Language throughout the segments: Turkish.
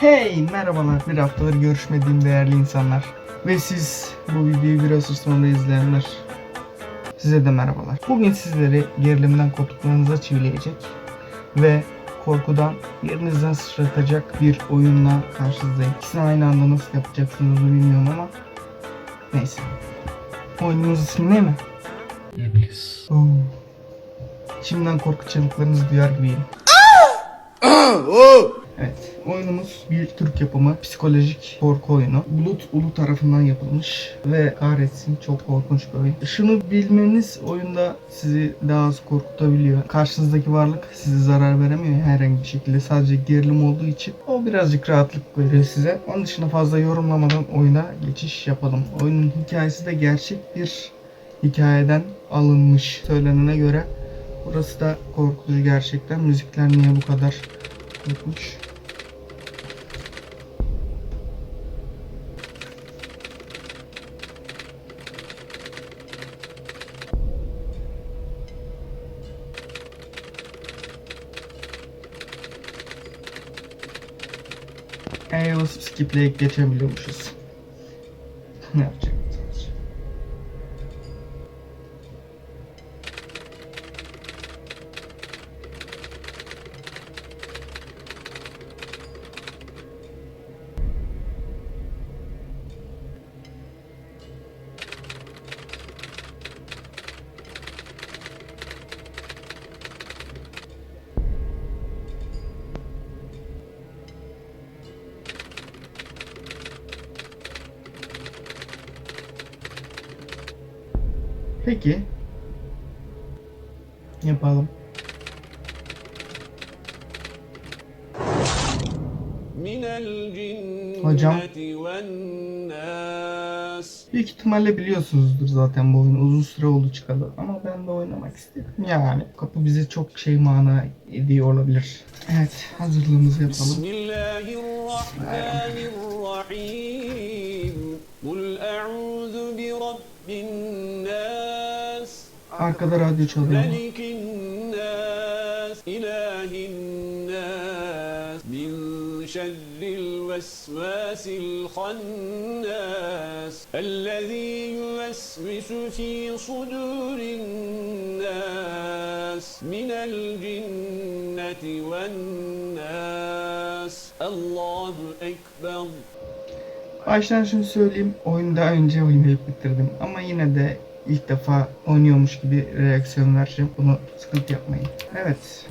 Hey merhabalar bir haftadır görüşmediğim değerli insanlar ve siz bu videoyu bir asır sonra izleyenler size de merhabalar. Bugün sizleri gerilimden koptuklarınıza çivileyecek ve korkudan yerinizden sıçratacak bir oyunla karşınızdayım. İkisini aynı anda nasıl yapacaksınız bilmiyorum ama neyse. Oyunumuz ismi ne mi? İblis. Oo. Şimdiden korku çığlıklarınızı duyar gibiyim. Evet, oyunumuz bir Türk yapımı psikolojik korku oyunu. Bulut Ulu tarafından yapılmış ve kahretsin çok korkunç bir oyun. Şunu bilmeniz oyunda sizi daha az korkutabiliyor. Karşınızdaki varlık size zarar veremiyor herhangi bir şekilde. Sadece gerilim olduğu için o birazcık rahatlık veriyor size. Onun dışında fazla yorumlamadan oyuna geçiş yapalım. Oyunun hikayesi de gerçek bir hikayeden alınmış söylenene göre. Burası da korkutucu gerçekten. Müzikler niye bu kadar korkunç? Basıp skipleyip geçebiliyormuşuz. Peki. Yapalım. Hocam Büyük ihtimalle biliyorsunuzdur zaten bu oyun uzun süre oldu çıkalı ama ben de oynamak istedim. Yani kapı bize çok şey mana ediyor olabilir. Evet hazırlığımızı yapalım. Bismillahirrahmanirrahim. Kul e'udhu bi rabbin Arkada radyo çalıyor. ملك الناس إله الناس من شر الوسواس الخناس الذي يوسوس في صدور الناس من الجنة والناس الله أكبر Baştan şunu söyleyeyim. Oyunu daha önce oynayıp bitirdim. Ama yine de ilk defa oynuyormuş gibi reaksiyon vereceğim. Bunu sıkıntı yapmayın. Evet.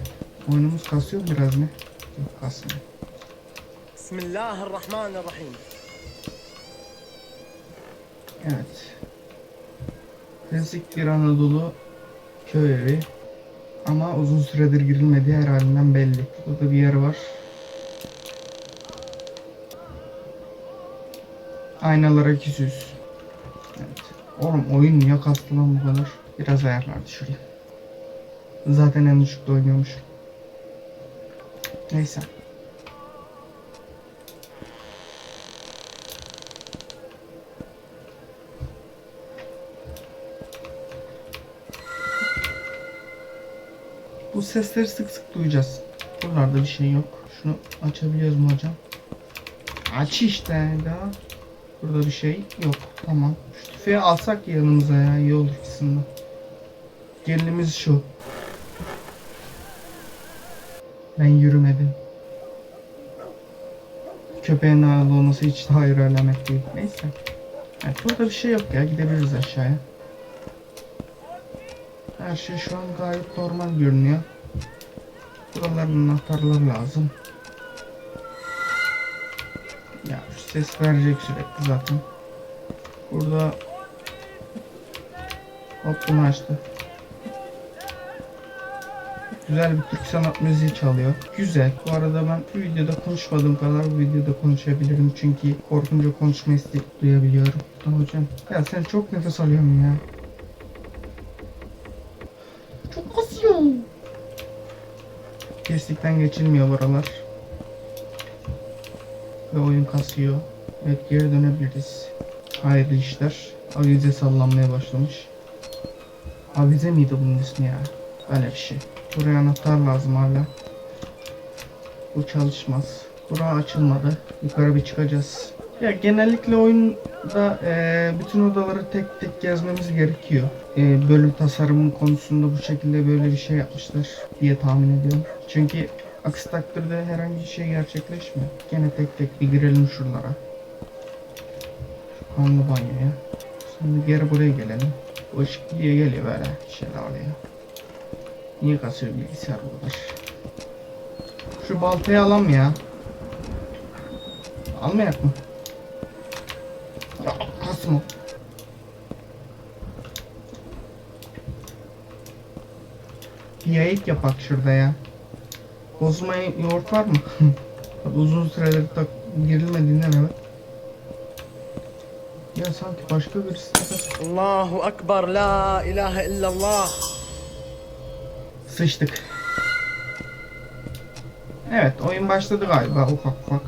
Oyunumuz kasıyor biraz mı? Yok kasmıyor. Bismillahirrahmanirrahim. Evet. Klasik bir Anadolu köy evi. Ama uzun süredir girilmediği her halinden belli. Burada bir yer var. Aynalara küsüz. Oğlum oyun niye kastı lan bu kadar? Biraz ayarlar düşüreyim. Zaten en düşükte oynuyormuşum. Neyse. Bu sesleri sık sık duyacağız. Buralarda bir şey yok. Şunu açabiliyoruz mu hocam? Aç işte daha. Burada bir şey yok. Tamam. Şu tüfeği alsak yanımıza ya. iyi olur ikisinden. Gelinimiz şu. Ben yürümedim. Köpeğin ağırlı olması hiç hayır alamet değil. Neyse. Evet, burada bir şey yok ya. Gidebiliriz aşağıya. Her şey şu an gayet normal görünüyor. Buraların anahtarları lazım. Ses verecek sürekli zaten. Burada Hop bunu açtı. Güzel bir Türk sanat müziği çalıyor. Güzel. Bu arada ben bu videoda konuşmadığım kadar bu videoda konuşabilirim. Çünkü korkunca konuşma isteği duyabiliyorum. Tamam hocam. Ya sen çok nefes alıyorsun ya. Çok kasıyor. Kestikten geçilmiyor buralar. Ve oyun kasıyor. Evet geri dönebiliriz. Hayırlı işler. Avize sallanmaya başlamış. Avize miydi bunun ismi ya? Öyle bir şey. Buraya anahtar lazım hala. Bu çalışmaz. Bura açılmadı. Yukarı bir çıkacağız. Ya genellikle oyunda eee, bütün odaları tek tek gezmemiz gerekiyor. Eee, bölüm tasarımı konusunda bu şekilde böyle bir şey yapmışlar diye tahmin ediyorum. Çünkü aksi takdirde herhangi bir şey gerçekleşmiyor. Gene tek tek bir girelim şuralara. Şu kanlı banyoya. Şimdi geri buraya gelelim. Bu ışık diye geliyor böyle oluyor. Niye kasıyor bilgisayar bu kadar? Şu baltayı alam ya. Almayak mı? Ya kasma. Bir yayık yapak şurada ya. Bozmaya yoğurt var mı? Uzun süredir tak girilmediğinden evet. Ya sanki başka birisi Allahu Akbar, la ilahe illallah. Sıçtık. Evet oyun başladı galiba ufak ufak.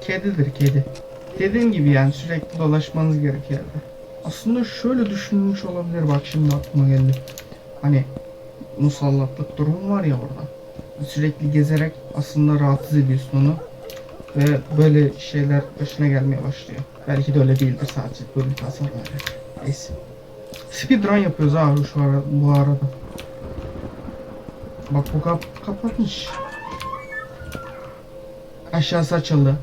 Kedidir kedi. Dediğim gibi yani sürekli dolaşmanız gerekiyor. Aslında şöyle düşünülmüş olabilir bak şimdi aklıma geldi. Hani musallatlık durumu var ya orada. Sürekli gezerek aslında rahatsız ediyorsun onu. Ve böyle şeyler başına gelmeye başlıyor. Belki de öyle değildir sadece bölüm tasarımı öyle. Neyse. Speedrun yapıyoruz abi şu ara, bu arada. Bak bu kap kapatmış. Aşağısı açıldı.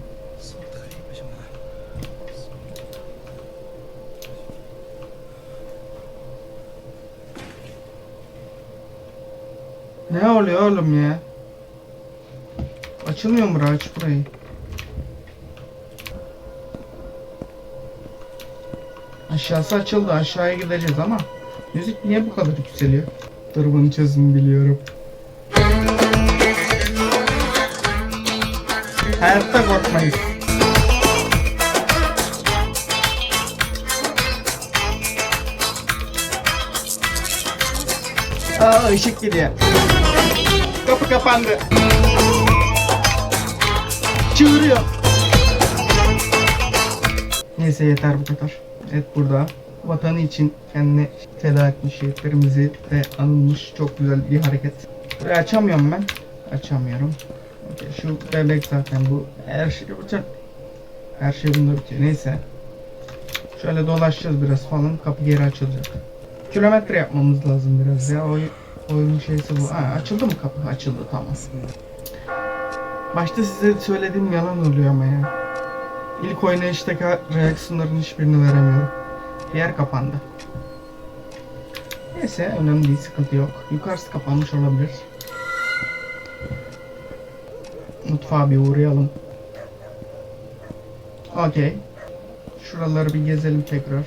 Ne oluyor oğlum ya? Açılmıyor mu aç burayı? Aşağısı açıldı. Aşağıya gideceğiz ama müzik niye bu kadar yükseliyor? Dur bunu çözüm biliyorum. Hayatta korkmayız. Aa ışık gidiyor. Kapı kapandı. Çığırıyor. Neyse yeter bu kadar. Evet burada vatanı için kendini feda etmiş şehitlerimizi de anılmış çok güzel bir hareket. Burayı açamıyorum ben. Açamıyorum. Okey, şu bebek zaten bu. Her şey bütün her şey bunda bitiyor. Neyse. Şöyle dolaşacağız biraz falan. Kapı geri açılacak. Kilometre yapmamız lazım biraz ya. Oy, oyunun şeysi bu. Ha, açıldı mı kapı? Açıldı tamam. Başta size söylediğim yalan oluyor ama ya. İlk oynayıştaki reaksiyonların hiçbirini veremiyorum. Yer kapandı. Neyse önemli değil sıkıntı yok. Yukarısı kapanmış olabilir. Mutfağa bir uğrayalım. Okey. Şuraları bir gezelim tekrar.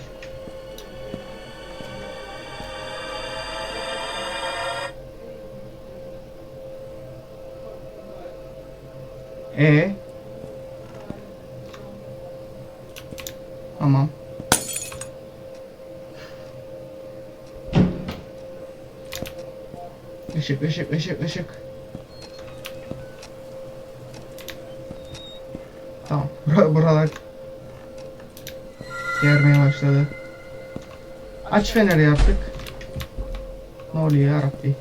E Tamam. Işık, ışık, ışık, ışık. Tamam. Bura, buralar germeye başladı. Aç feneri artık. Ne oluyor ya Rabbi?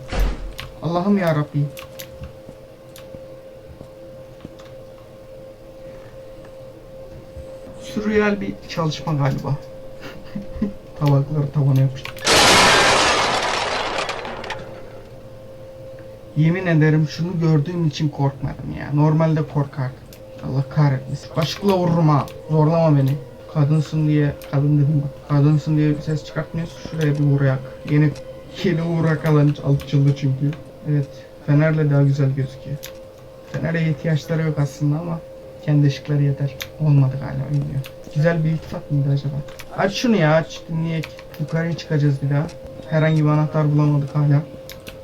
Allah'ım ya Rabbi. Sürreal bir çalışma galiba. Tabakları tavana yapıştı. Yemin ederim şunu gördüğüm için korkmadım ya. Normalde korkar. Allah kahretmesin. Başlıkla vururum ha. Zorlama beni. Kadınsın diye, kadın dedim bak. Kadınsın diye bir ses çıkartmıyorsun. Şuraya bir vurak. Yeni, yeni vurak alan alçıldı çünkü. Evet. Fenerle daha güzel gözüküyor. Fener'e ihtiyaçları yok aslında ama kendi ışıkları yeter. Olmadı galiba bilmiyorum. Güzel bir iltifat mıydı acaba? Aç şunu ya aç dinleyek. Yukarıya çıkacağız bir daha. Herhangi bir anahtar bulamadık hala.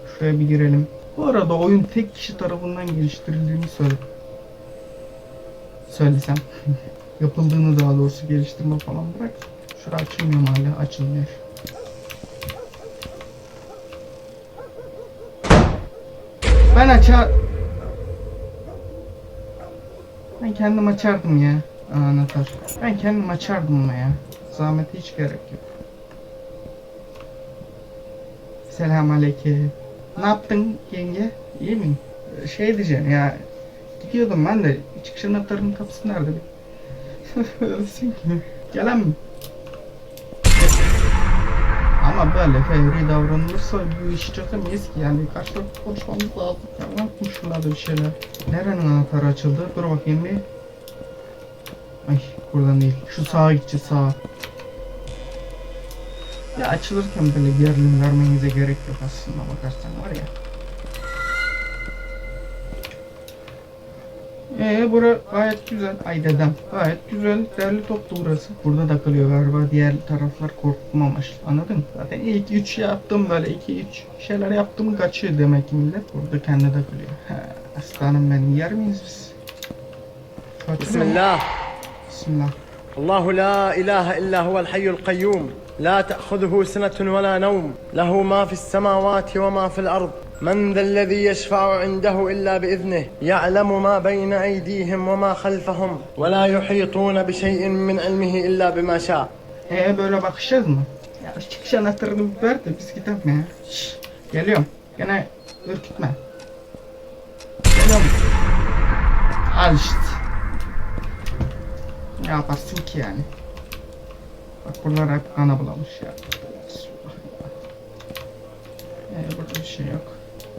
Şuraya bir girelim. Bu arada oyun tek kişi tarafından geliştirildiğini söyle. Söylesem. Yapıldığını daha doğrusu geliştirme falan bırak. Şura açılmıyor hala? Açılmıyor. Ben açar... Ben kendim açardım ya. Anahtar. Ben kendim açardım ama ya. Zahmete hiç gerek yok. Selamünaleyküm. Ne yaptın yenge? İyi mi? Şey diyeceğim ya. Gidiyordum ben de çıkış anahtarının kapısı nerede? Öylesin ki. Gelen mi? Ama böyle fevri davranılırsa bu işi çözemeyiz ki yani karşı tarafı konuşmamız lazım. Ya unutmuşlar bir şeyler. Nerenin anahtarı açıldı? Dur bakayım bir. Ay buradan değil. Şu sağa gideceğiz sağa. Ya açılırken böyle gerilim vermenize gerek yok aslında bakarsan var ya. Ee bura gayet güzel. Ay dedem. Gayet güzel. Derli toplu burası. Burada takılıyor galiba. Diğer taraflar korkmamış. Anladın mı? Zaten ilk 3 yaptım böyle 2 3 şeyler yaptım kaçıyor demek ki millet. Burada kendi takılıyor. He, aslanım benim. Yer miyiz biz? بسم الله. الله لا إله إلا هو الحي القيوم. لا تأخذه سنة ولا نوم. له ما في السماوات وما في الأرض. من ذا الذي يشفع عنده إلا بإذنه. يعلم ما بين أيديهم وما خلفهم. ولا يحيطون بشيء من علمه إلا بما شاء. Bir ver de biz gidelim ya. Şşş, geliyorum. Gene Ne yaparsın ki yani? Bak buralar hep kana bulamış ya. Ee, burada bir şey yok.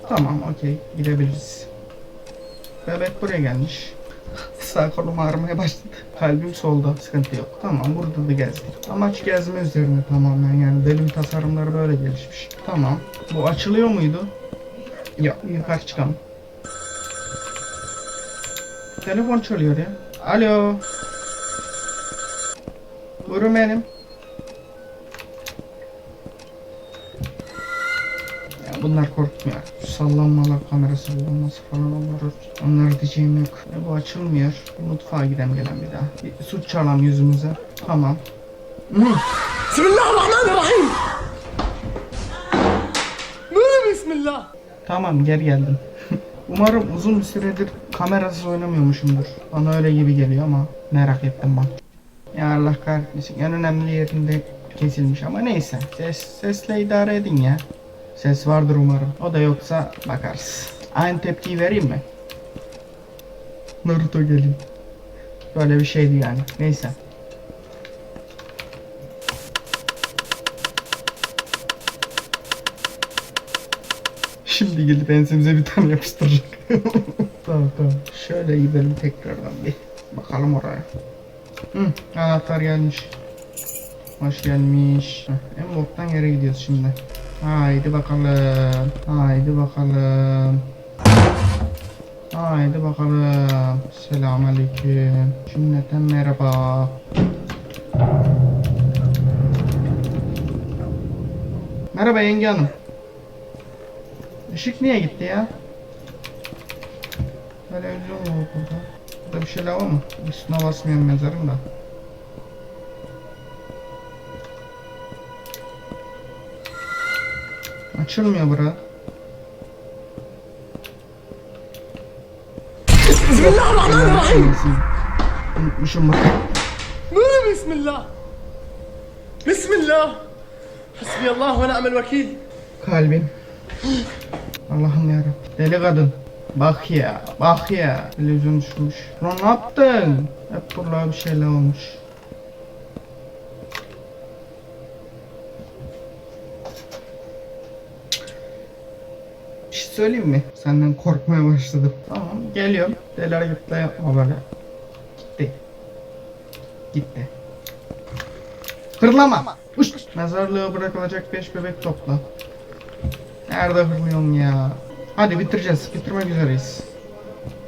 Tamam okey gidebiliriz. Bebek buraya gelmiş. Sağ kolum ağrımaya başladı. Kalbim solda. Sıkıntı yok. Tamam burada da gezdik. Amaç gezme üzerine tamamen yani bölüm tasarımları böyle gelişmiş. Tamam. Bu açılıyor muydu? Yok. Yukarı çıkalım. Telefon çalıyor ya. Alo. Vurun benim. Ya bunlar korkmuyor. Şu sallanmalar kamerası bulunması falan olur. Onlar diyeceğim yok. E bu açılmıyor. Mutfağa gidem gelen bir daha. Bir su çalam yüzümüze. Tamam. Bismillahirrahmanirrahim. Nuri bismillah. Tamam geri geldim. Umarım uzun süredir kamerasız oynamıyormuşumdur. Bana öyle gibi geliyor ama merak ettim ben. Ya Allah kahretmesin. En önemli yerinde kesilmiş ama neyse. Ses, sesle idare edin ya. Ses vardır umarım. O da yoksa bakarız. Aynı tepkiyi vereyim mi? Naruto gelin. Böyle bir şeydi yani. Neyse. Şimdi gelip ensemize bir tane yapıştıracak. tamam tamam. Şöyle gidelim tekrardan bir. Bakalım oraya. Hı, anahtar gelmiş. Hoş gelmiş. Heh, en boktan yere gidiyoruz şimdi. Haydi bakalım. Haydi bakalım. Haydi bakalım. Selamünaleyküm. Cümleten merhaba. Merhaba yenge hanım. Işık niye gitti ya? Televizyon yok burada. Altta bir şeyler var mı? Üstüne basmayan mezarım da. Açılmıyor bura. Bismillahirrahmanirrahim. Unutmuşum bak. Nuri bismillah. Bismillah. Hasbiyallah ve ne'mel vekil. Kalbim. Allah'ım yarabbim. Deli kadın. Bak ya, bak ya. Televizyon düşmüş. Lan ne yaptın? Hep burada bir şeyler olmuş. Bir şey söyleyeyim mi? Senden korkmaya başladım. Tamam, geliyorum. Deli hareketler yapma böyle. Gitti. Gitti. Hırlama. Uş. Mezarlığa bırakılacak 5 bebek topla. Nerede hırlıyorum ya? Hadi bitireceğiz. Bitirmek üzereyiz.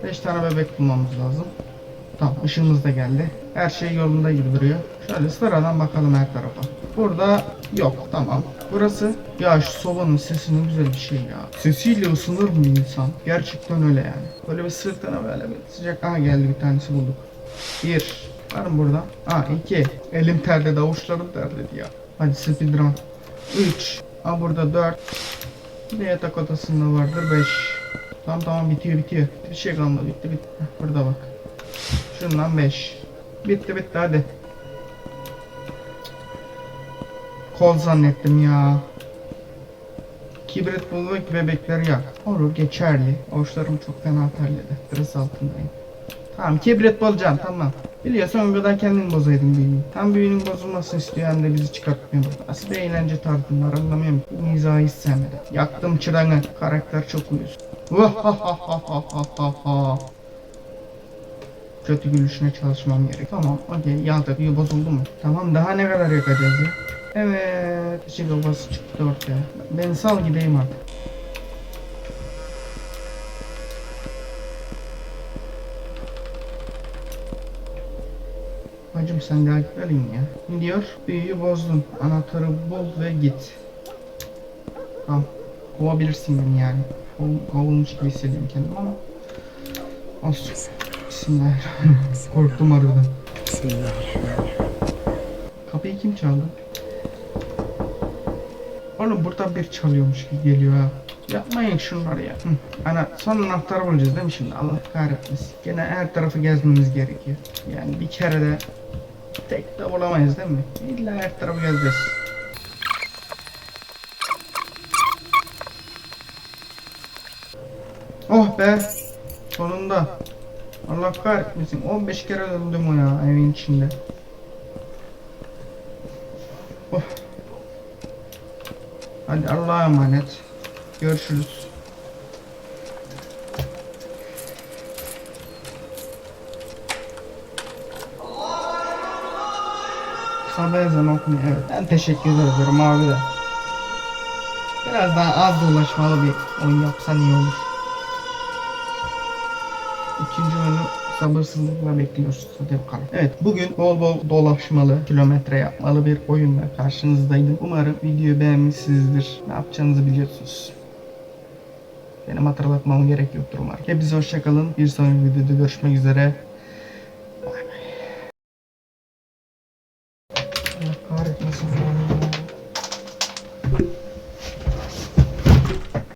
5 tane bebek bulmamız lazım. Tamam ışığımız da geldi. Her şey yolunda gibi duruyor. Şöyle sıradan bakalım her tarafa. Burada yok tamam. Burası ya şu sobanın sesi ne güzel bir şey ya. Sesiyle ısınır mı insan? Gerçekten öyle yani. Böyle bir sırtına böyle bir sıcak. Aha geldi bir tanesi bulduk. Bir. Var mı burada? Ha iki. Elim terledi avuçlarım terledi ya. Hadi speedrun. Üç. Ha burada dört. Bir de yatak odasında vardır 5. Tamam tamam bitiyor bitiyor. Bir şey kalmadı bitti bitti. Heh, Burada bak. Şundan 5. Bitti bitti hadi. Kol zannettim ya. Kibrit bul ve bebekleri yak. Olur geçerli. Avuçlarım çok fena terledi. Stres altındayım. Tamam kibrit bulacağım tamam. Biliyorsun önceden kendin bozaydın büyüğünü. Hem büyüğünün bozulmasını istiyor hem de bizi çıkartmıyor. Nasıl bir eğlence tarzın var anlamıyorum. Bu mizahı hiç sevmedim. Yaktım çıranı. Karakter çok uyuz. Vahahahahaha. Kötü gülüşüne çalışmam gerek. Tamam okey yandı bir bozuldu mu? Tamam daha ne kadar yakacağız ya? Evet. Işık obası çıktı ortaya. Ben sal gideyim artık. Bacım sen daha gitmedin ya. Diyor? Büyüyü bozdun. Anahtarı bul ve git. Tamam. Kovabilirsin beni yani. Kov- Kovulmuş gibi hissediyorum kendimi ama. Olsun. Bismillahirrahmanirrahim. Korktum harbiden. Bismillahirrahmanirrahim. Kapıyı kim çaldı? Oğlum burada bir çalıyormuş gibi geliyor ha. Yapmayın şunları ya. Hı. Ana son anahtarı bulacağız değil mi şimdi? Allah kahretmesin. Gene her tarafı gezmemiz gerekiyor. Yani bir kere de tek de bulamayız değil mi? İlla her tarafı gezeceğiz. Oh be! Sonunda. Allah kahretmesin. 15 kere döndüm o ya evin içinde. Oh. Hadi Allah'a emanet. Görüşürüz. Sabah ezanı okunuyor. Evet. Ben teşekkür ederim abi de. Biraz daha az dolaşmalı bir oyun yapsan iyi olur. İkinci oyunu sabırsızlıkla bekliyoruz. Hadi bakalım. Evet bugün bol bol dolaşmalı, kilometre yapmalı bir oyunla karşınızdaydım. Umarım videoyu beğenmişsinizdir. Ne yapacağınızı biliyorsunuz. Benim hatırlatmam gerek yoktur umarım. Hepinize hoşçakalın. Bir sonraki videoda görüşmek üzere.